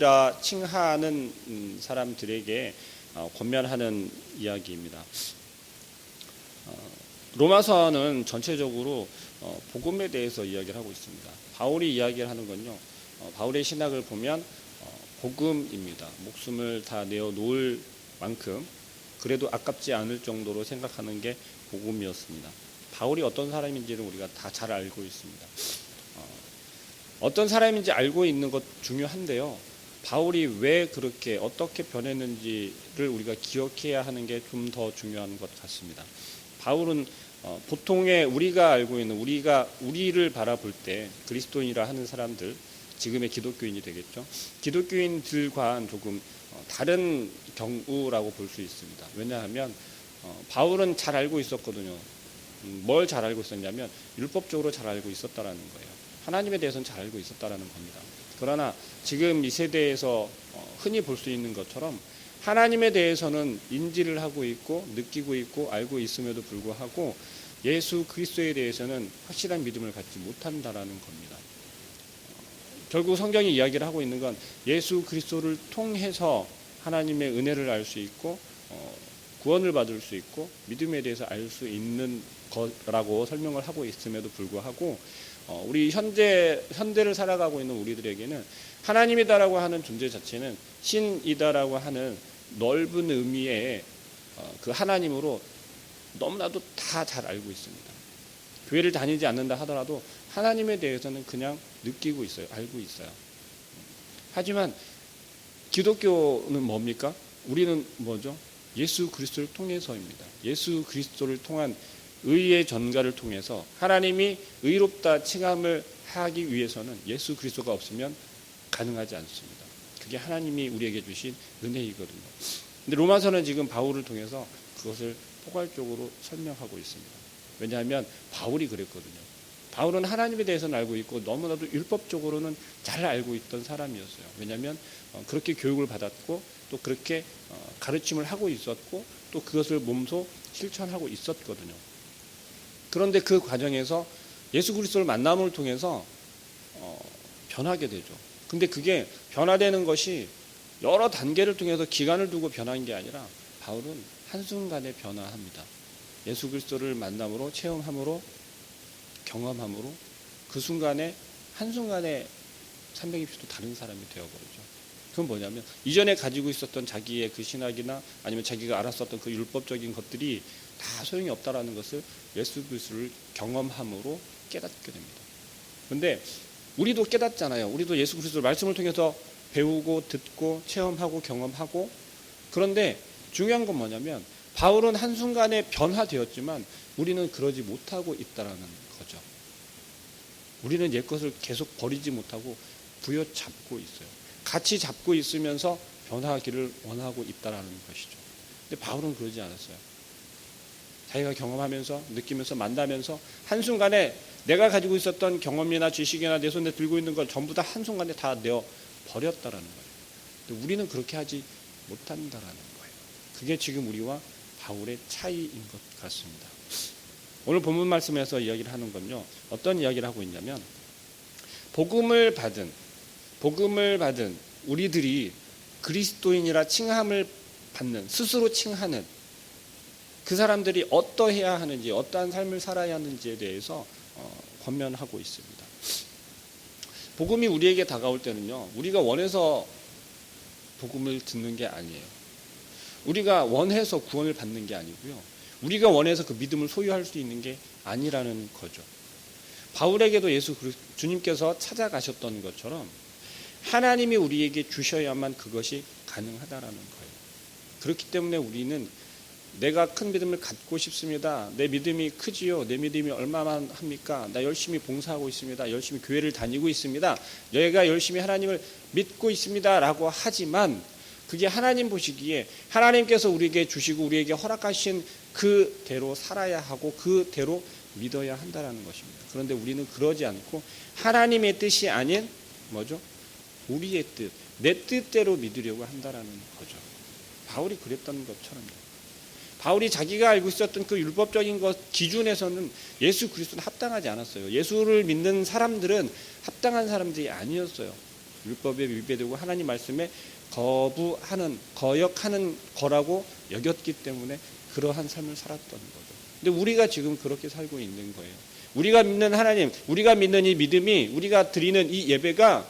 라 칭하는 음, 사람들에게 어, 권면하는 이야기입니다. 어, 로마서는 전체적으로 어, 복음에 대해서 이야기를 하고 있습니다. 바울이 이야기를 하는 건요. 어, 바울의 신학을 보면 어, 복음입니다. 목숨을 다 내어 놓을 만큼 그래도 아깝지 않을 정도로 생각하는 게 복음이었습니다. 바울이 어떤 사람인지를 우리가 다 잘 알고 있습니다. 어, 어떤 사람인지 알고 있는 것 중요한데요. 바울이 왜 그렇게 어떻게 변했는지를 우리가 기억해야 하는 게 좀 더 중요한 것 같습니다. 바울은 어, 보통의 우리가 알고 있는 우리가 우리를 바라볼 때 그리스도인이라 하는 사람들 지금의 기독교인이 되겠죠. 기독교인들과는 조금 어, 다른 경우라고 볼 수 있습니다. 왜냐하면 어, 바울은 잘 알고 있었거든요. 음, 뭘잘 알고 있었냐면 율법적으로 잘 알고 있었다라는 거예요. 하나님에 대해서는 잘 알고 있었다라는 겁니다. 그러나 지금 이 세대에서 어, 흔히 볼 수 있는 것처럼 하나님에 대해서는 인지를 하고 있고 느끼고 있고 알고 있음에도 불구하고 예수 그리스도에 대해서는 확실한 믿음을 갖지 못한다라는 겁니다. 어, 결국 성경이 이야기를 하고 있는 건 예수 그리스도를 통해서 하나님의 은혜를 알 수 있고 어, 구원을 받을 수 있고 믿음에 대해서 알 수 있는 거라고 설명을 하고 있음에도 불구하고 어, 우리 현재 현대를 살아가고 있는 우리들에게는 하나님이다라고 하는 존재 자체는 신이다라고 하는 넓은 의미의 어, 그 하나님으로 너무나도 다 잘 알고 있습니다. 교회를 다니지 않는다 하더라도 하나님에 대해서는 그냥 느끼고 있어요. 알고 있어요. 하지만 기독교는 뭡니까? 우리는 뭐죠? 예수 그리스도를 통해서입니다. 예수 그리스도를 통한 의의 전가를 통해서 하나님이 의롭다 칭함을 하기 위해서는 예수 그리스도가 없으면 가능하지 않습니다. 그게 하나님이 우리에게 주신 은혜이거든요. 근데 로마서는 지금 바울을 통해서 그것을 포괄적으로 설명하고 있습니다. 왜냐하면 바울이 그랬거든요. 바울은 하나님에 대해서는 알고 있고 너무나도 율법적으로는 잘 알고 있던 사람이었어요. 왜냐하면 어, 그렇게 교육을 받았고 또 그렇게 어, 가르침을 하고 있었고 또 그것을 몸소 실천하고 있었거든요. 그런데 그 과정에서 예수 그리스도를 만남을 통해서 어, 변하게 되죠. 근데 그게 변화되는 것이 여러 단계를 통해서 기간을 두고 변한 게 아니라 바울은 한순간에 변화합니다. 예수 그리스도를 만남으로 체험함으로 경험함으로 그 순간에 한순간에 360도 다른 사람이 되어버리죠. 그건 뭐냐면 이전에 가지고 있었던 자기의 그 신학이나 아니면 자기가 알았었던 그 율법적인 것들이 다 소용이 없다라는 것을 예수 그리스도를 경험함으로 깨닫게 됩니다. 그런데 우리도 깨닫잖아요. 우리도 예수 그리스도 말씀을 통해서 배우고 듣고 체험하고 경험하고 그런데 중요한 건 뭐냐면 바울은 한순간에 변화되었지만 우리는 그러지 못하고 있다라는 거죠. 우리는 옛 것을 계속 버리지 못하고 부여잡고 있어요. 같이 잡고 있으면서 변화하기를 원하고 있다라는 것이죠. 근데 바울은 그러지 않았어요. 자기가 경험하면서 느끼면서 만나면서 한순간에 내가 가지고 있었던 경험이나 지식이나 내 손에 들고 있는 걸 전부 다 한순간에 다 내어 버렸다라는 거예요. 근데 우리는 그렇게 하지 못한다라는 거예요. 그게 지금 우리와 바울의 차이인 것 같습니다. 오늘 본문 말씀에서 이야기를 하는 건요. 어떤 이야기를 하고 있냐면 복음을 받은 복음을 받은 우리들이 그리스도인이라 칭함을 받는 스스로 칭하는 그 사람들이 어떠해야 하는지 어떠한 삶을 살아야 하는지에 대해서 어, 권면하고 있습니다. 복음이 우리에게 다가올 때는요. 우리가 원해서 복음을 듣는 게 아니에요. 우리가 원해서 구원을 받는 게 아니고요. 우리가 원해서 그 믿음을 소유할 수 있는 게 아니라는 거죠. 바울에게도 예수 주님께서 찾아가셨던 것처럼 하나님이 우리에게 주셔야만 그것이 가능하다라는 거예요. 그렇기 때문에 우리는 내가 큰 믿음을 갖고 싶습니다. 내 믿음이 크지요. 내 믿음이 얼마만 합니까? 나 열심히 봉사하고 있습니다. 열심히 교회를 다니고 있습니다. 내가 열심히 하나님을 믿고 있습니다. 라고 하지만 그게 하나님 보시기에 하나님께서 우리에게 주시고 우리에게 허락하신 그대로 살아야 하고 그대로 믿어야 한다라는 것입니다. 그런데 우리는 그러지 않고 하나님의 뜻이 아닌 뭐죠? 우리의 뜻, 내 뜻대로 믿으려고 한다라는 거죠. 바울이 그랬던 것처럼요. 바울이 자기가 알고 있었던 그 율법적인 것 기준에서는 예수 그리스도는 합당하지 않았어요. 예수를 믿는 사람들은 합당한 사람들이 아니었어요. 율법에 위배되고 하나님 말씀에 거부하는 거역하는 거라고 여겼기 때문에 그러한 삶을 살았던 거죠. 근데 우리가 지금 그렇게 살고 있는 거예요. 우리가 믿는 하나님, 우리가 믿는 이 믿음이 우리가 드리는 이 예배가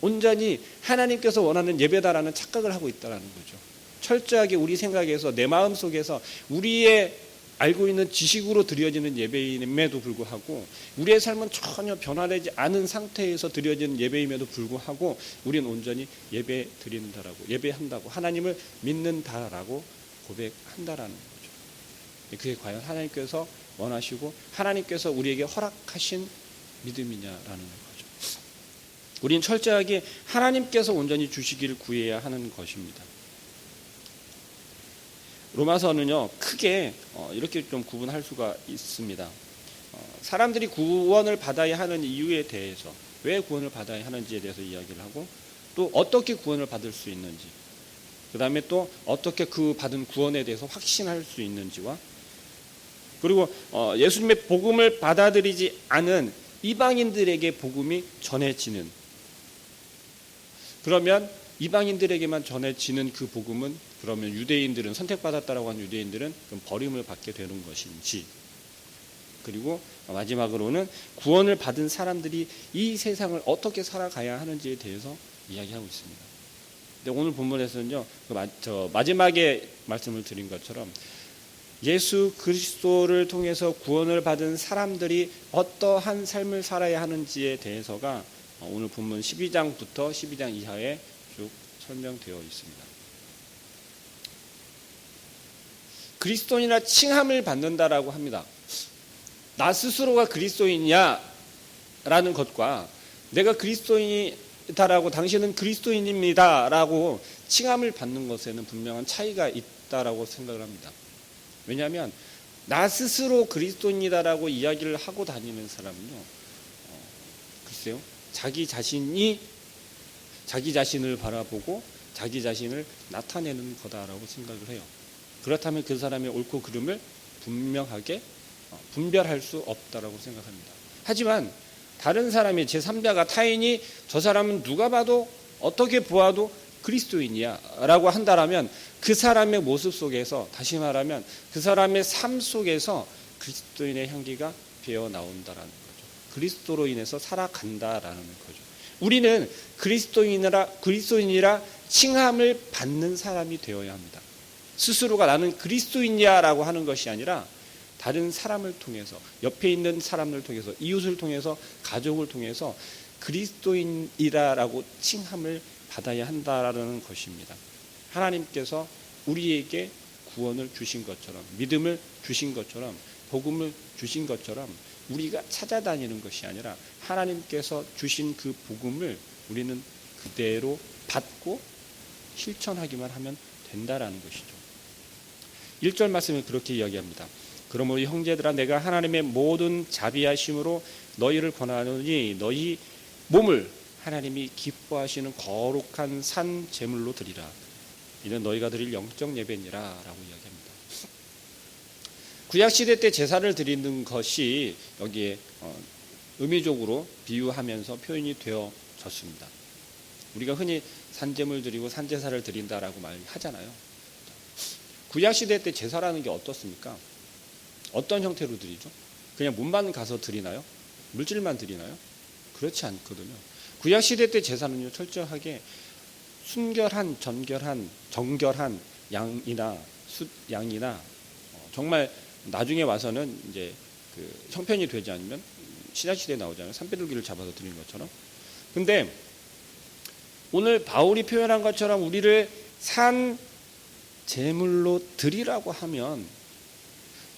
온전히 하나님께서 원하는 예배다라는 착각을 하고 있다라는 거죠. 철저하게 우리 생각에서 내 마음 속에서 우리의 알고 있는 지식으로 드려지는 예배임에도 불구하고 우리의 삶은 전혀 변화되지 않은 상태에서 드려지는 예배임에도 불구하고 우리는 온전히 예배 드린다라고 예배한다고 하나님을 믿는다라고 고백한다라는 거죠. 그게 과연 하나님께서 원하시고 하나님께서 우리에게 허락하신 믿음이냐라는 거죠. 우리는 철저하게 하나님께서 온전히 주시기를 구해야 하는 것입니다. 로마서는요 크게 어, 이렇게 좀 구분할 수가 있습니다. 어, 사람들이 구원을 받아야 하는 이유에 대해서 왜 구원을 받아야 하는지에 대해서 이야기를 하고 또 어떻게 구원을 받을 수 있는지 그 다음에 또 어떻게 그 받은 구원에 대해서 확신할 수 있는지와 그리고 어, 예수님의 복음을 받아들이지 않은 이방인들에게 복음이 전해지는 그러면 이방인들에게만 전해지는 그 복음은 그러면 유대인들은 선택받았다라고 하는 유대인들은 그럼 버림을 받게 되는 것인지 그리고 마지막으로는 구원을 받은 사람들이 이 세상을 어떻게 살아가야 하는지에 대해서 이야기하고 있습니다. 근데 오늘 본문에서는요, 그 마지막에 말씀을 드린 것처럼 예수 그리스도를 통해서 구원을 받은 사람들이 어떠한 삶을 살아야 하는지에 대해서가 오늘 본문 12장부터 12장 이하에 쭉 설명되어 있습니다. 그리스도인이라 칭함을 받는다라고 합니다. 나 스스로가 그리스도인이냐라는 것과 내가 그리스도인이다라고 당신은 그리스도인입니다라고 칭함을 받는 것에는 분명한 차이가 있다라고 생각을 합니다. 왜냐하면 나 스스로 그리스도인이다라고 이야기를 하고 다니는 사람은요, 어, 글쎄요, 자기 자신이 자기 자신을 바라보고 자기 자신을 나타내는 거다라고 생각을 해요. 그렇다면 그 사람의 옳고 그름을 분명하게 어, 분별할 수 없다라고 생각합니다. 하지만 다른 사람이 제3자가 타인이 저 사람은 누가 봐도 어떻게 보아도 그리스도인이야라고 한다라면 그 사람의 모습 속에서 다시 말하면 그 사람의 삶 속에서 그리스도인의 향기가 배어 나온다라는 거죠. 그리스도로 인해서 살아간다라는 거죠. 우리는 그리스도인이라 그리스도인이라 칭함을 받는 사람이 되어야 합니다. 스스로가 나는 그리스도인이야라고 하는 것이 아니라 다른 사람을 통해서 옆에 있는 사람을 통해서 이웃을 통해서 가족을 통해서 그리스도인이라라고 칭함을 받아야 한다라는 것입니다. 하나님께서 우리에게 구원을 주신 것처럼 믿음을 주신 것처럼 복음을 주신 것처럼 우리가 찾아다니는 것이 아니라 하나님께서 주신 그 복음을 우리는 그대로 받고 실천하기만 하면 된다라는 것이죠. 1절 말씀을 그렇게 이야기합니다. 그러므로 형제들아 내가 하나님의 모든 자비하심으로 너희를 권하노니 너희 몸을 하나님이 기뻐하시는 거룩한 산 제물로 드리라. 이는 너희가 드릴 영적 예배니라라고 이야기합니다. 구약 시대 때 제사를 드리는 것이 여기에 어, 의미적으로 비유하면서 표현이 되어졌습니다. 우리가 흔히 산제물 드리고 산제사를 드린다라고 말하잖아요. 구약 시대 때 제사라는 게 어떻습니까? 어떤 형태로 드리죠? 그냥 몸만 가서 드리나요? 물질만 드리나요? 그렇지 않거든요. 구약 시대 때 제사는요 철저하게 순결한 전결한 정결한 양이나 숫 양이나 어, 정말 나중에 와서는 이제 그 형편이 되지 않으면 신약 시대에 나오잖아요. 산비둘기를 잡아서 드리는 것처럼. 근데 오늘 바울이 표현한 것처럼 우리를 산 제물로 드리라고 하면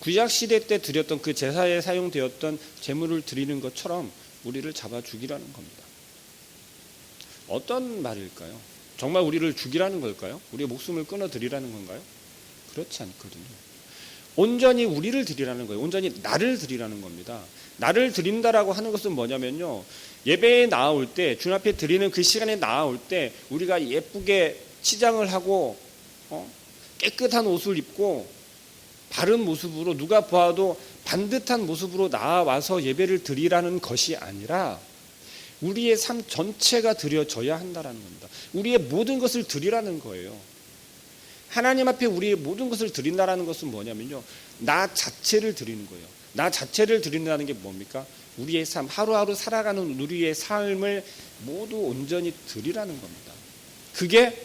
구약 시대 때 드렸던 그 제사에 사용되었던 제물을 드리는 것처럼 우리를 잡아 죽이라는 겁니다. 어떤 말일까요? 정말 우리를 죽이라는 걸까요? 우리의 목숨을 끊어 드리라는 건가요? 그렇지 않거든요. 온전히 우리를 드리라는 거예요. 온전히 나를 드리라는 겁니다. 나를 드린다라고 하는 것은 뭐냐면요. 예배에 나올 때, 주 앞에 드리는 그 시간에 나올 때, 우리가 예쁘게 치장을 하고, 어? 깨끗한 옷을 입고, 바른 모습으로 누가 보아도 반듯한 모습으로 나와서 예배를 드리라는 것이 아니라, 우리의 삶 전체가 드려져야 한다라는 겁니다. 우리의 모든 것을 드리라는 거예요. 하나님 앞에 우리의 모든 것을 드린다라는 것은 뭐냐면요. 나 자체를 드리는 거예요. 나 자체를 드린다는 게 뭡니까? 우리의 삶, 하루하루 살아가는 우리의 삶을 모두 온전히 드리라는 겁니다. 그게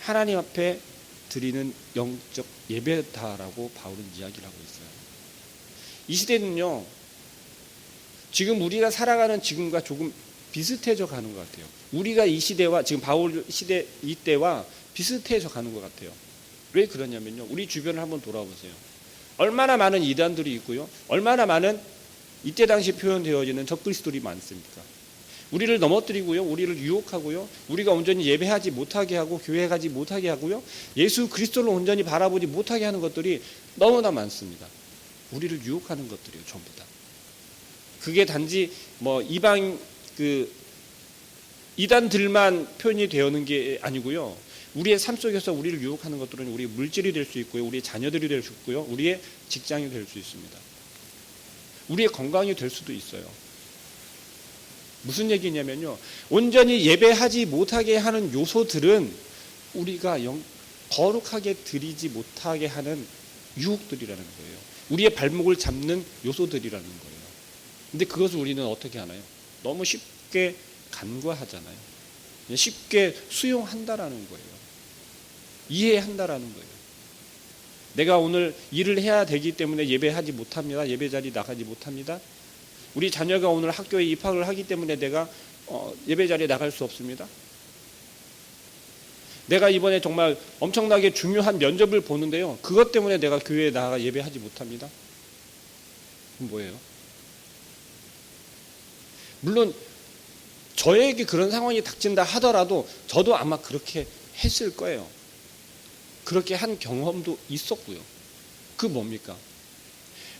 하나님 앞에 드리는 영적 예배다라고 바울은 이야기를 하고 있어요. 이 시대는요, 지금 우리가 살아가는 지금과 조금 비슷해져 가는 것 같아요. 우리가 이 시대와 지금 바울 시대 이때와 비슷해져 가는 것 같아요. 왜 그러냐면요. 우리 주변을 한번 돌아보세요. 얼마나 많은 이단들이 있고요. 얼마나 많은 이때 당시 표현되어지는 적그리스도들이 많습니까? 우리를 넘어뜨리고요. 우리를 유혹하고요. 우리가 온전히 예배하지 못하게 하고 교회 가지 못하게 하고요. 예수 그리스도를 온전히 바라보지 못하게 하는 것들이 너무나 많습니다. 우리를 유혹하는 것들이요. 전부 다. 그게 단지 뭐 이방 그 이단들만 표현이 되어는 게 아니고요. 우리의 삶 속에서 우리를 유혹하는 것들은 우리 물질이 될 수 있고요. 우리의 자녀들이 될 수 있고요. 우리의 직장이 될 수 있습니다. 우리의 건강이 될 수도 있어요. 무슨 얘기냐면요. 온전히 예배하지 못하게 하는 요소들은 우리가 영, 거룩하게 드리지 못하게 하는 유혹들이라는 거예요. 우리의 발목을 잡는 요소들이라는 거예요. 근데 그것을 우리는 어떻게 하나요? 너무 쉽게 간과하잖아요. 쉽게 수용한다라는 거예요. 이해한다라는 거예요. 내가 오늘 일을 해야 되기 때문에 예배하지 못합니다. 예배 자리 나가지 못합니다. 우리 자녀가 오늘 학교에 입학을 하기 때문에 내가 어, 예배 자리에 나갈 수 없습니다. 내가 이번에 정말 엄청나게 중요한 면접을 보는데요. 그것 때문에 내가 교회에 나가 예배하지 못합니다. 뭐예요? 물론 저에게 그런 상황이 닥친다 하더라도 저도 아마 그렇게 했을 거예요. 그렇게 한 경험도 있었고요. 그 뭡니까?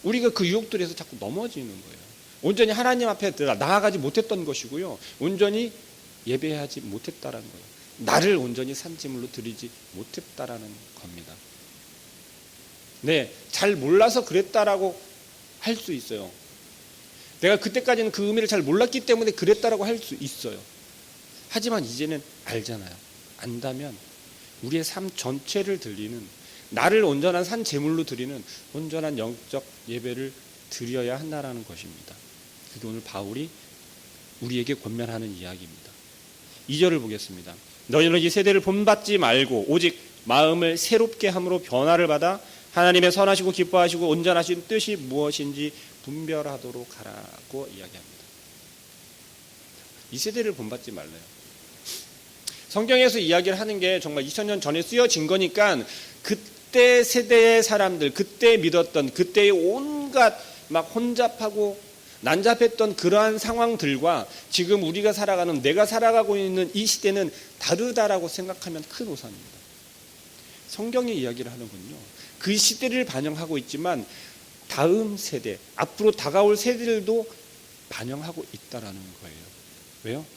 우리가 그 유혹들에서 자꾸 넘어지는 거예요. 온전히 하나님 앞에 나아가지 못했던 것이고요. 온전히 예배하지 못했다라는 거예요. 나를 온전히 산지물로 드리지 못했다라는 겁니다. 네, 잘 몰라서 그랬다라고 할 수 있어요. 내가 그때까지는 그 의미를 잘 몰랐기 때문에 그랬다라고 할 수 있어요. 하지만 이제는 알잖아요. 안다면 우리의 삶 전체를 드리는 나를 온전한 산 제물로 드리는 온전한 영적 예배를 드려야 한다라는 것입니다. 그게 오늘 바울이 우리에게 권면하는 이야기입니다. 2절을 보겠습니다. 너희는 이 세대를 본받지 말고 오직 마음을 새롭게 함으로 변화를 받아 하나님의 선하시고 기뻐하시고 온전하신 뜻이 무엇인지 분별하도록 하라고 이야기합니다. 이 세대를 본받지 말래요. 성경에서 이야기를 하는 게 정말 2000년 전에 쓰여진 거니까 그때 세대의 사람들, 그때 믿었던 그때의 온갖 막 혼잡하고 난잡했던 그러한 상황들과 지금 우리가 살아가는 내가 살아가고 있는 이 시대는 다르다라고 생각하면 큰 오산입니다. 성경의 이야기를 하는군요. 그 시대를 반영하고 있지만 다음 세대, 앞으로 다가올 세대들도 반영하고 있다라는 거예요. 왜요?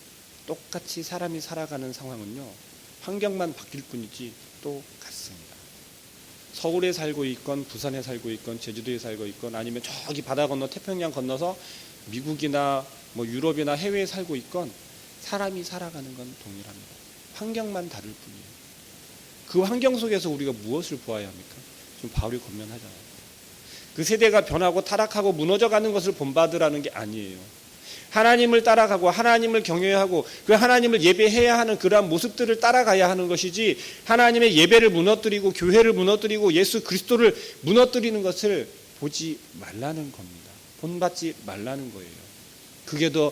똑같이 사람이 살아가는 상황은요. 환경만 바뀔 뿐이지 똑같습니다. 서울에 살고 있건 부산에 살고 있건 제주도에 살고 있건 아니면 저기 바다 건너 태평양 건너서 미국이나 뭐 유럽이나 해외에 살고 있건 사람이 살아가는 건 동일합니다. 환경만 다를 뿐이에요. 그 환경 속에서 우리가 무엇을 보아야 합니까? 지금 바울이 권면하잖아요. 그 세대가 변하고 타락하고 무너져가는 것을 본받으라는 게 아니에요. 하나님을 따라가고 하나님을 경외하고 그 하나님을 예배해야 하는 그러한 모습들을 따라가야 하는 것이지 하나님의 예배를 무너뜨리고 교회를 무너뜨리고 예수 그리스도를 무너뜨리는 것을 보지 말라는 겁니다. 본받지 말라는 거예요. 그게 더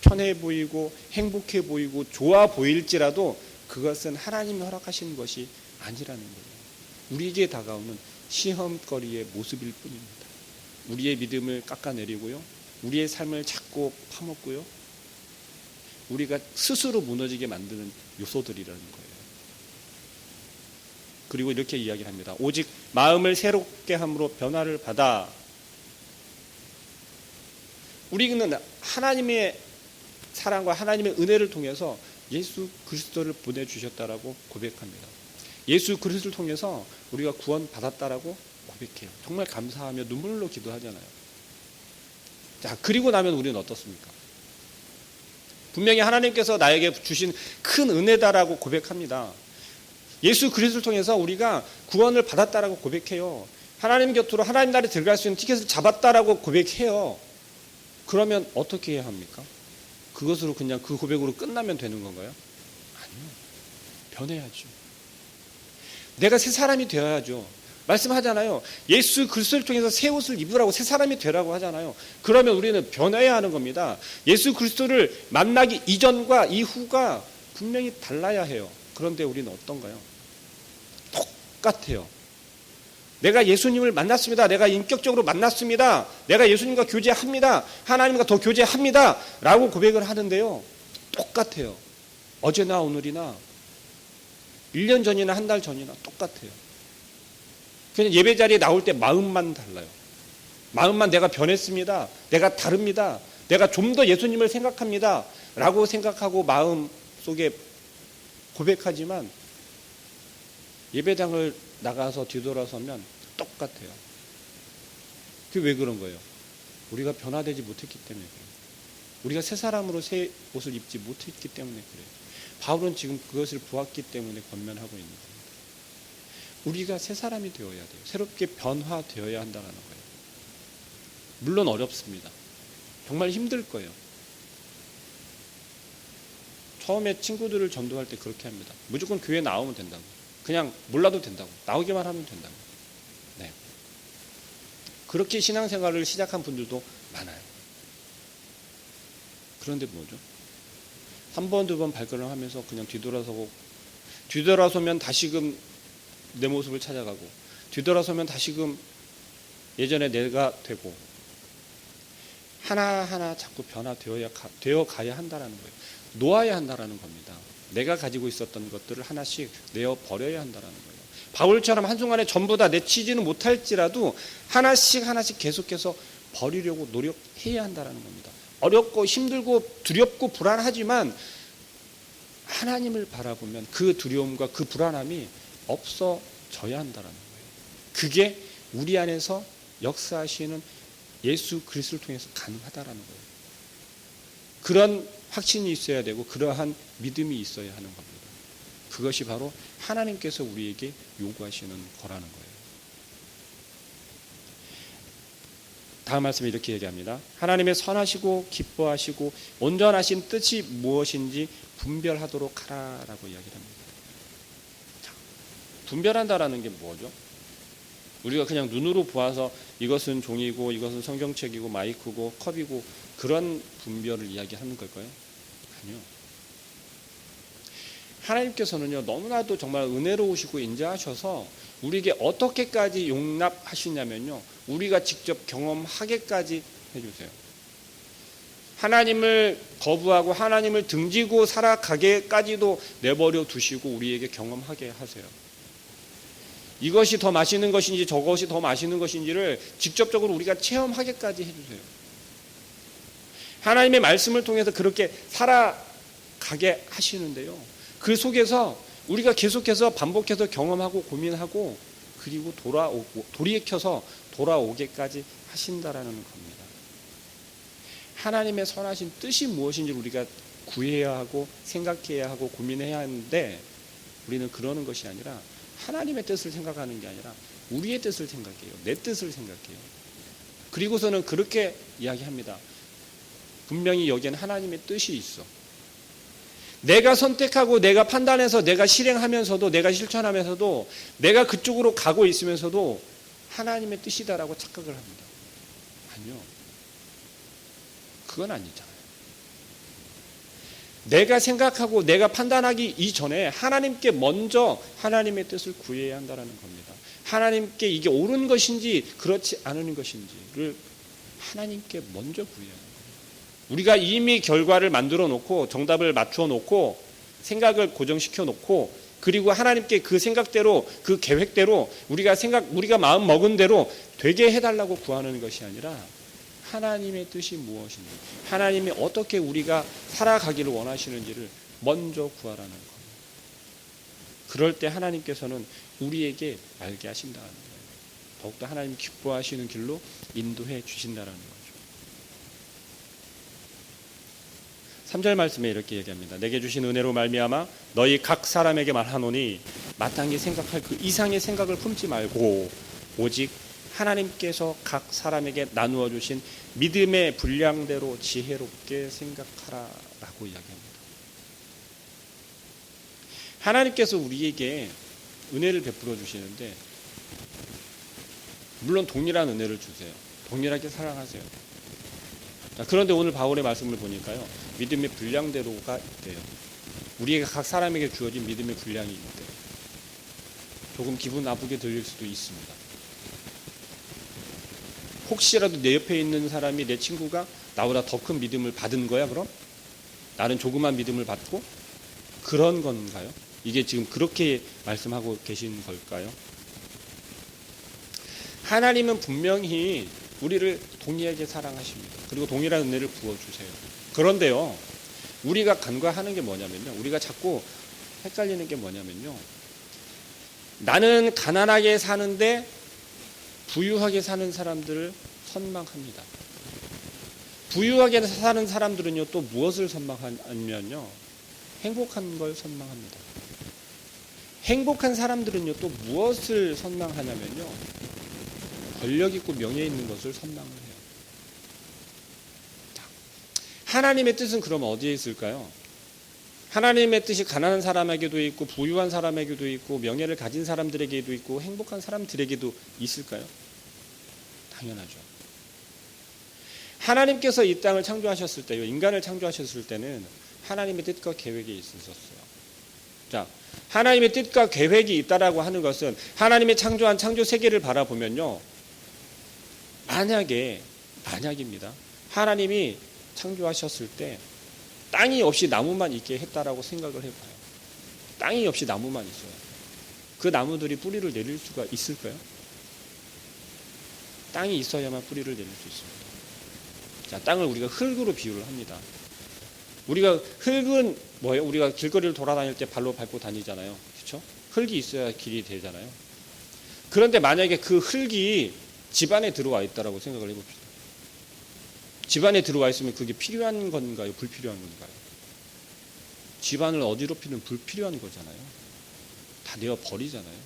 편해 보이고 행복해 보이고 좋아 보일지라도 그것은 하나님이 허락하신 것이 아니라는 거예요. 우리에게 다가오는 시험거리의 모습일 뿐입니다. 우리의 믿음을 깎아내리고요. 우리의 삶을 자꾸 파먹고요. 우리가 스스로 무너지게 만드는 요소들이라는 거예요. 그리고 이렇게 이야기를 합니다. 오직 마음을 새롭게 함으로 변화를 받아. 우리는 하나님의 사랑과 하나님의 은혜를 통해서 예수 그리스도를 보내주셨다라고 고백합니다. 예수 그리스도를 통해서 우리가 구원 받았다라고 고백해요. 정말 감사하며 눈물로 기도하잖아요. 자, 그리고 나면 우리는 어떻습니까? 분명히 하나님께서 나에게 주신 큰 은혜다라고 고백합니다. 예수 그리스도를 통해서 우리가 구원을 받았다라고 고백해요. 하나님 곁으로 하나님 나라에 들어갈 수 있는 티켓을 잡았다라고 고백해요. 그러면 어떻게 해야 합니까? 그것으로 그냥 그 고백으로 끝나면 되는 건가요? 아니요. 변해야죠. 내가 새 사람이 되어야죠. 말씀하잖아요. 예수 그리스도를 통해서 새 옷을 입으라고 새 사람이 되라고 하잖아요. 그러면 우리는 변해야 하는 겁니다. 예수 그리스도를 만나기 이전과 이후가 분명히 달라야 해요. 그런데 우리는 어떤가요? 똑같아요. 내가 예수님을 만났습니다. 내가 인격적으로 만났습니다. 내가 예수님과 교제합니다. 하나님과 더 교제합니다. 라고 고백을 하는데요. 똑같아요. 어제나 오늘이나 1년 전이나 한 달 전이나 똑같아요. 그냥 예배 자리에 나올 때 마음만 달라요. 마음만 내가 변했습니다. 내가 다릅니다. 내가 좀 더 예수님을 생각합니다. 라고 생각하고 마음 속에 고백하지만 예배당을 나가서 뒤돌아서면 똑같아요. 그게 왜 그런 거예요? 우리가 변화되지 못했기 때문에 그래요. 우리가 새 사람으로 새 옷을 입지 못했기 때문에 그래요. 바울은 지금 그것을 보았기 때문에 권면하고 있는 겁니다. 우리가 새 사람이 되어야 돼요. 새롭게 변화되어야 한다는 거예요. 물론 어렵습니다. 정말 힘들 거예요. 처음에 친구들을 전도할 때 그렇게 합니다. 무조건 교회 나오면 된다고. 그냥 몰라도 된다고. 나오기만 하면 된다고. 네. 그렇게 신앙생활을 시작한 분들도 많아요. 그런데 뭐죠? 한 번, 두 번 발걸음 하면서 그냥 뒤돌아서고, 뒤돌아서면 다시금 내 모습을 찾아가고, 뒤돌아서면 다시금 예전에 내가 되고, 하나하나 자꾸 변화되어야, 가, 되어 가야 한다는 거예요. 놓아야 한다는 겁니다. 내가 가지고 있었던 것들을 하나씩 내어 버려야 한다는 거예요. 바울처럼 한순간에 전부 다 내치지는 못할지라도 하나씩 하나씩 계속해서 버리려고 노력해야 한다는 겁니다. 어렵고 힘들고 두렵고 불안하지만 하나님을 바라보면 그 두려움과 그 불안함이 없어져야 한다는 거예요. 그게 우리 안에서 역사하시는 예수 그리스도를 통해서 가능하다라는 거예요. 그런 확신이 있어야 되고 그러한 믿음이 있어야 하는 겁니다. 그것이 바로 하나님께서 우리에게 요구하시는 거라는 거예요. 다음 말씀에 이렇게 얘기합니다. 하나님의 선하시고 기뻐하시고 온전하신 뜻이 무엇인지 분별하도록 하라라고 이야기를 합니다. 자, 분별한다라는 게 뭐죠? 우리가 그냥 눈으로 보아서 이것은 종이고 이것은 성경책이고 마이크고 컵이고 그런 분별을 이야기하는 걸까요? 아니요. 하나님께서는요 너무나도 정말 은혜로우시고 인자하셔서 우리에게 어떻게까지 용납하시냐면요 우리가 직접 경험하게까지 해주세요. 하나님을 거부하고 하나님을 등지고 살아가게까지도 내버려 두시고 우리에게 경험하게 하세요. 이것이 더 맛있는 것인지 저것이 더 맛있는 것인지를 직접적으로 우리가 체험하게까지 해주세요. 하나님의 말씀을 통해서 그렇게 살아가게 하시는데요. 그 속에서 우리가 계속해서 반복해서 경험하고 고민하고 그리고 돌아오고 돌이켜서 돌아오게까지 하신다라는 겁니다. 하나님의 선하신 뜻이 무엇인지 우리가 구해야 하고 생각해야 하고 고민해야 하는데 우리는 그러는 것이 아니라 하나님의 뜻을 생각하는 게 아니라 우리의 뜻을 생각해요. 내 뜻을 생각해요. 그리고서는 그렇게 이야기합니다. 분명히 여기에는 하나님의 뜻이 있어. 내가 선택하고 내가 판단해서 내가 실행하면서도 내가 실천하면서도 내가 그쪽으로 가고 있으면서도 하나님의 뜻이다라고 착각을 합니다. 아니요. 그건 아니잖아요. 내가 생각하고 내가 판단하기 이전에 하나님께 먼저 하나님의 뜻을 구해야 한다는 겁니다. 하나님께 이게 옳은 것인지 그렇지 않은 것인지를 하나님께 먼저 구해야 합니다. 우리가 이미 결과를 만들어 놓고 정답을 맞춰 놓고 생각을 고정시켜 놓고 그리고 하나님께 그 생각대로 그 계획대로 우리가 생각 우리가 마음 먹은 대로 되게 해달라고 구하는 것이 아니라 하나님의 뜻이 무엇인지 하나님이 어떻게 우리가 살아가기를 원하시는지를 먼저 구하라는 겁니다. 그럴 때 하나님께서는 우리에게 알게 하신다는 거예요. 더욱더 하나님 기뻐하시는 길로 인도해 주신다는 거죠. 3절 말씀에 이렇게 얘기합니다. 내게 주신 은혜로 말미암아 너희 각 사람에게 말하노니 마땅히 생각할 그 이상의 생각을 품지 말고 오직 하나님께서 각 사람에게 나누어 주신 믿음의 분량대로 지혜롭게 생각하라라고 이야기합니다. 하나님께서 우리에게 은혜를 베풀어 주시는데 물론 동일한 은혜를 주세요. 동일하게 사랑하세요. 자, 그런데 오늘 바울의 말씀을 보니까요. 믿음의 분량대로가 있대요. 우리에게 각 사람에게 주어진 믿음의 분량이 있대요. 조금 기분 나쁘게 들릴 수도 있습니다. 혹시라도 내 옆에 있는 사람이 내 친구가 나보다 더 큰 믿음을 받은 거야, 그럼? 나는 조그만 믿음을 받고? 그런 건가요? 이게 지금 그렇게 말씀하고 계신 걸까요? 하나님은 분명히 우리를 동일하게 사랑하십니다. 그리고 동일한 은혜를 부어주세요. 그런데요, 우리가 간과하는 게 뭐냐면요. 우리가 자꾸 헷갈리는 게 뭐냐면요. 나는 가난하게 사는데 부유하게 사는 사람들을 선망합니다. 부유하게 사는 사람들은요, 또 무엇을 선망하면요. 행복한 걸 선망합니다. 행복한 사람들은요, 또 무엇을 선망하냐면요. 권력 있고 명예 있는 것을 선망을 해요. 자, 하나님의 뜻은 그럼 어디에 있을까요? 하나님의 뜻이 가난한 사람에게도 있고 부유한 사람에게도 있고 명예를 가진 사람들에게도 있고 행복한 사람들에게도 있을까요? 당연하죠. 하나님께서 이 땅을 창조하셨을 때요, 인간을 창조하셨을 때는 하나님의 뜻과 계획이 있으셨어요. 자, 하나님의 뜻과 계획이 있다라고 하는 것은 하나님의 창조한 창조 세계를 바라보면요, 만약에 만약입니다. 하나님이 창조하셨을 때 땅이 없이 나무만 있게 했다라고 생각을 해봐요. 땅이 없이 나무만 있어요. 그 나무들이 뿌리를 내릴 수가 있을까요? 땅이 있어야만 뿌리를 내릴 수 있습니다. 자, 땅을 우리가 흙으로 비유를 합니다. 우리가 흙은 뭐예요? 우리가 길거리를 돌아다닐 때 발로 밟고 다니잖아요. 그렇죠? 흙이 있어야 길이 되잖아요. 그런데 만약에 그 흙이 집안에 들어와 있다라고 생각을 해봅시다. 집안에 들어와 있으면 그게 필요한 건가요? 불필요한 건가요? 집안을 어지럽히는 불필요한 거잖아요. 다 내어 버리잖아요.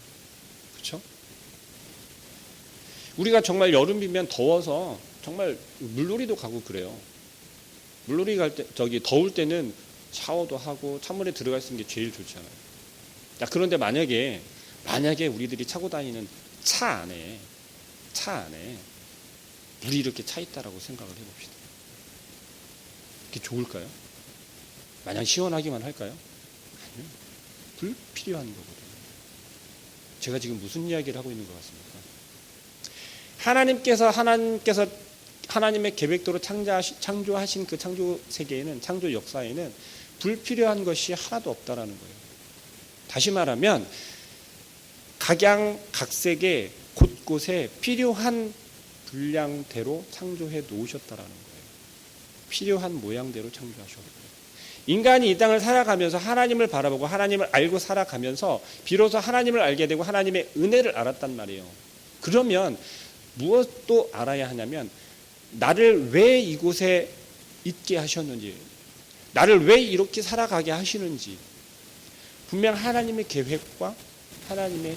그렇죠? 우리가 정말 여름이면 더워서 정말 물놀이도 가고 그래요. 물놀이 갈 때 저기 더울 때는 샤워도 하고 찬물에 들어가 있는 게 제일 좋잖아요. 자, 그런데 만약에 만약에 우리들이 차고 다니는 차 안에 차 안에 물이 이렇게 차 있다라고 생각을 해봅시다. 그게 좋을까요? 마냥 시원하기만 할까요? 아니요. 불필요한 거거든요. 제가 지금 무슨 이야기를 하고 있는 것 같습니까? 하나님께서 하나님께서 하나님의 계획대로 창조하신 그 창조 세계에는 창조 역사에는 불필요한 것이 하나도 없다라는 거예요. 다시 말하면 각양각색의 곳곳에 필요한 분량대로 창조해 놓으셨다라는 거예요. 필요한 모양대로 창조하셨고요. 인간이 이 땅을 살아가면서 하나님을 바라보고 하나님을 알고 살아가면서 비로소 하나님을 알게 되고 하나님의 은혜를 알았단 말이에요. 그러면 무엇도 알아야 하냐면 나를 왜 이곳에 있게 하셨는지, 나를 왜 이렇게 살아가게 하시는지, 분명 하나님의 계획과 하나님의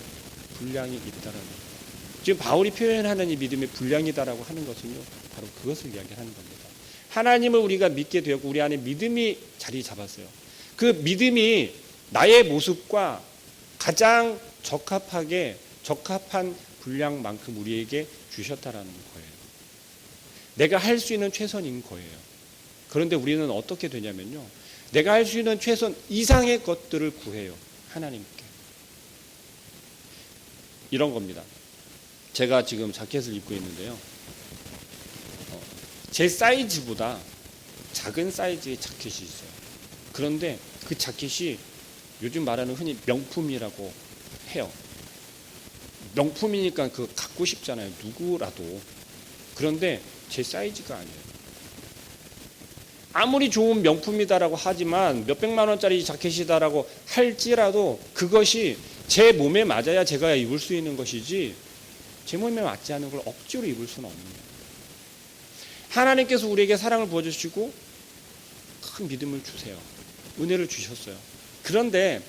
분량이 거예요. 지금 바울이 표현하는 이 믿음의 분량이다라고 하는 것은요, 바로 그것을 이야기하는 겁니다. 하나님을 우리가 믿게 되었고 우리 안에 믿음이 자리 잡았어요. 그 믿음이 나의 모습과 가장 적합하게 적합한 분량만큼 우리에게 주셨다라는 거예요. 내가 할 수 있는 최선인 거예요. 그런데 우리는 어떻게 되냐면요. 내가 할 수 있는 최선 이상의 것들을 구해요. 하나님께. 이런 겁니다. 제가 지금 자켓을 입고 있는데요. 어, 제 사이즈보다 작은 사이즈의 자켓이 있어요. 그런데 그 자켓이 요즘 말하는 흔히 명품이라고 해요. 명품이니까 그 갖고 싶잖아요. 누구라도. 그런데 제 사이즈가 아니에요. 아무리 좋은 명품이다라고 하지만 몇백만 원짜리 자켓이다라고 할지라도 그것이 제 몸에 맞아야 제가 입을 수 있는 것이지 제 몸에 맞지 않은 걸 억지로 입을 수는 없는 거예요. 하나님께서 우리에게 사랑을 부어주시고 큰 믿음을 주세요. 은혜를 주셨어요. 그런데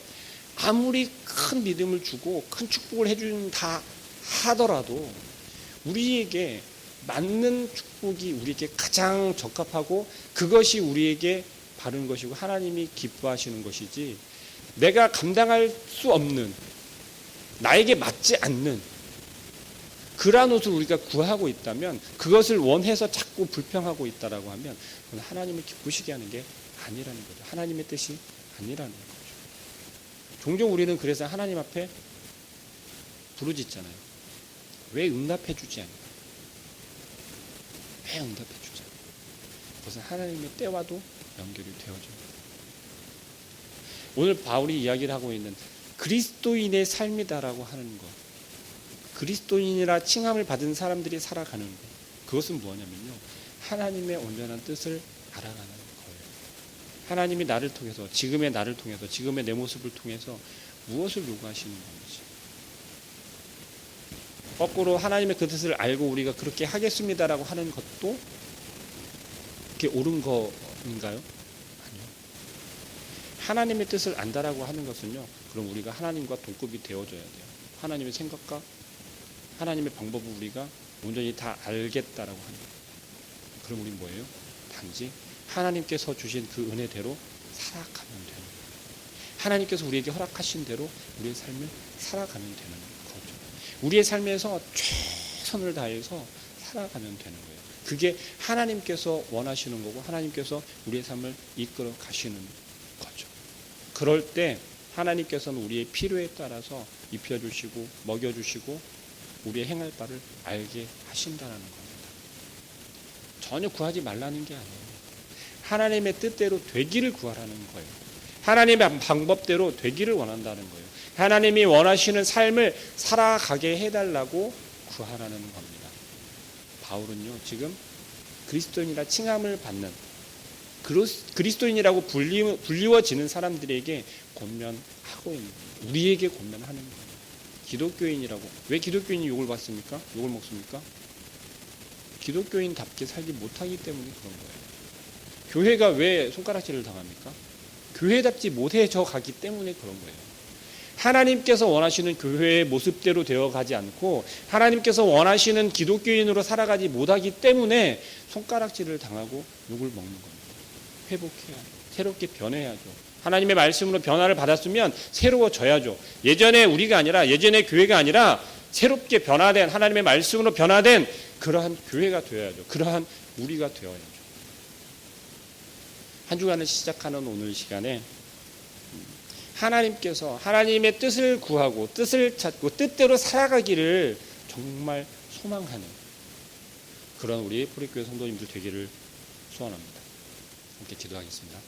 아무리 큰 믿음을 주고 큰 축복을 해준다 하더라도 우리에게 맞는 축복이 우리에게 가장 적합하고 그것이 우리에게 바른 것이고 하나님이 기뻐하시는 것이지 내가 감당할 수 없는 나에게 맞지 않는 그러한 옷을 우리가 구하고 있다면 그것을 원해서 자꾸 불평하고 있다라고 하면 하나님을 기쁘시게 하는 게 아니라는 거죠. 하나님의 뜻이 아니라는 거죠. 종종 우리는 그래서 하나님 앞에 부르짖잖아요. 왜 응답해 주지 않냐? 왜 응답해 주지 않냐? 그것은 하나님의 때와도 연결이 되어집니다. 오늘 바울이 이야기를 하고 있는 그리스도인의 삶이다라고 하는 것. 그리스도인이라 칭함을 받은 사람들이 살아가는 것. 그것은 뭐냐면요. 하나님의 온전한 뜻을 알아가는 거예요. 하나님이 나를 통해서, 지금의 나를 통해서, 지금의 내 모습을 통해서 무엇을 요구하시는 건지. 거꾸로 하나님의 그 뜻을 알고 우리가 그렇게 하겠습니다라고 하는 것도 그게 옳은 거인가요? 아니요. 하나님의 뜻을 안다라고 하는 것은요. 그럼 우리가 하나님과 동급이 되어줘야 돼요. 하나님의 생각과 하나님의 방법을 우리가 온전히 다 알겠다라고 하는 거예요. 그럼 우리 뭐예요? 단지 하나님께서 주신 그 은혜대로 살아가면 되는 거예요. 하나님께서 우리에게 허락하신 대로 우리의 삶을 살아가면 되는 거죠. 우리의 삶에서 최선을 다해서 살아가면 되는 거예요. 그게 하나님께서 원하시는 거고 하나님께서 우리의 삶을 이끌어 가시는 거죠. 그럴 때 하나님께서는 우리의 필요에 따라서 입혀주시고 먹여주시고 우리의 행할 바를 알게 하신다는 겁니다. 전혀 구하지 말라는 게 아니에요. 하나님의 뜻대로 되기를 구하라는 거예요. 하나님의 방법대로 되기를 원한다는 거예요. 하나님이 원하시는 삶을 살아가게 해달라고 구하라는 겁니다. 바울은요, 지금 그리스도인이라 칭함을 받는 그리스도인이라고 불리, 불리워지는 사람들에게 권면하고 있는. 우리에게 권면하는 거예요. 기독교인이라고 왜 기독교인이 욕을 받습니까? 욕을 먹습니까? 기독교인답게 살지 못하기 때문에 그런 거예요. 교회가 왜 손가락질을 당합니까? 교회답지 못해져 가기 때문에 그런 거예요. 하나님께서 원하시는 교회의 모습대로 되어 가지 않고 하나님께서 원하시는 기독교인으로 살아가지 못하기 때문에 손가락질을 당하고 욕을 먹는 겁니다. 회복해야 새롭게 변해야죠. 하나님의 말씀으로 변화를 받았으면 새로워져야죠. 예전에 우리가 아니라 예전에 교회가 아니라 새롭게 변화된 하나님의 말씀으로 변화된 그러한 교회가 되어야죠. 그러한 우리가 되어야죠. 한 주간을 시작하는 오늘 시간에 하나님께서 하나님의 뜻을 구하고 뜻을 찾고 뜻대로 살아가기를 정말 소망하는 그런 우리 포리교회 성도님들 되기를 소원합니다. 함께 기도하겠습니다.